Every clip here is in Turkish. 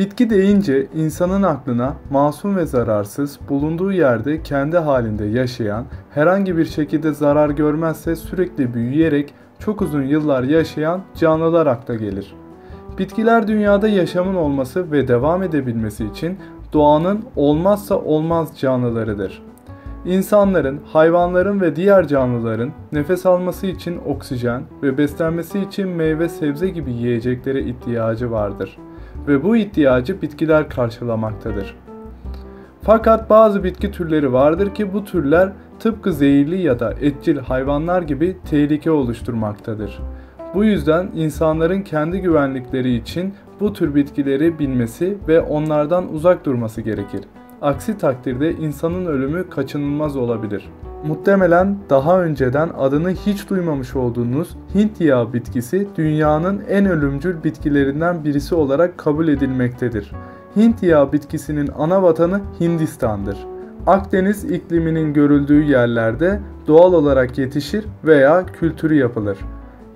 Bitki deyince insanın aklına masum ve zararsız, bulunduğu yerde kendi halinde yaşayan, herhangi bir şekilde zarar görmezse sürekli büyüyerek çok uzun yıllar yaşayan canlılar akla gelir. Bitkiler dünyada yaşamın olması ve devam edebilmesi için doğanın olmazsa olmaz canlılarıdır. İnsanların, hayvanların ve diğer canlıların nefes alması için oksijen ve beslenmesi için meyve sebze gibi yiyeceklere ihtiyacı vardır ve bu ihtiyacı bitkiler karşılamaktadır. Fakat bazı bitki türleri vardır ki bu türler tıpkı zehirli ya da etçil hayvanlar gibi tehlike oluşturmaktadır. Bu yüzden insanların kendi güvenlikleri için bu tür bitkileri bilmesi ve onlardan uzak durması gerekir. Aksi takdirde insanın ölümü kaçınılmaz olabilir. Muhtemelen daha önceden adını hiç duymamış olduğunuz Hint yağı bitkisi dünyanın en ölümcül bitkilerinden birisi olarak kabul edilmektedir. Hint yağı bitkisinin ana vatanı Hindistan'dır. Akdeniz ikliminin görüldüğü yerlerde doğal olarak yetişir veya kültürü yapılır.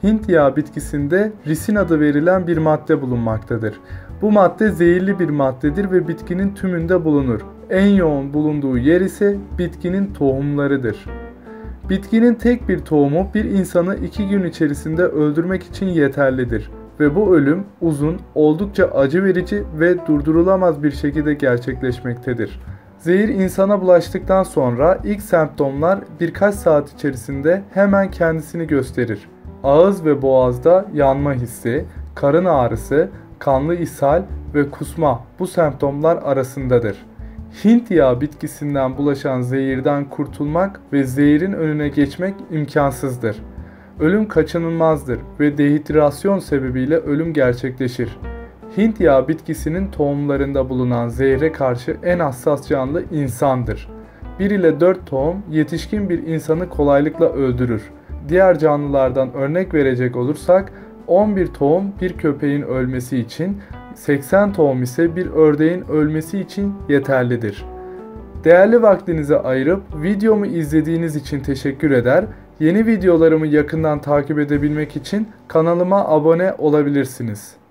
Hint yağı bitkisinde risin adı verilen bir madde bulunmaktadır. Bu madde zehirli bir maddedir ve bitkinin tümünde bulunur. En yoğun bulunduğu yer ise bitkinin tohumlarıdır. Bitkinin tek bir tohumu bir insanı iki gün içerisinde öldürmek için yeterlidir ve bu ölüm uzun, oldukça acı verici ve durdurulamaz bir şekilde gerçekleşmektedir. Zehir insana bulaştıktan sonra ilk semptomlar birkaç saat içerisinde hemen kendisini gösterir. Ağız ve boğazda yanma hissi, karın ağrısı, kanlı ishal ve kusma bu semptomlar arasındadır. Hint yağı bitkisinden bulaşan zehirden kurtulmak ve zehirin önüne geçmek imkansızdır. Ölüm kaçınılmazdır ve dehidrasyon sebebiyle ölüm gerçekleşir. Hint yağı bitkisinin tohumlarında bulunan zehre karşı en hassas canlı insandır. 1 ile 4 tohum yetişkin bir insanı kolaylıkla öldürür. Diğer canlılardan örnek verecek olursak 11 tohum bir köpeğin ölmesi için, 80 tohum ise bir ördeğin ölmesi için yeterlidir. Değerli vaktinizi ayırıp videomu izlediğiniz için teşekkür eder. Yeni videolarımı yakından takip edebilmek için kanalıma abone olabilirsiniz.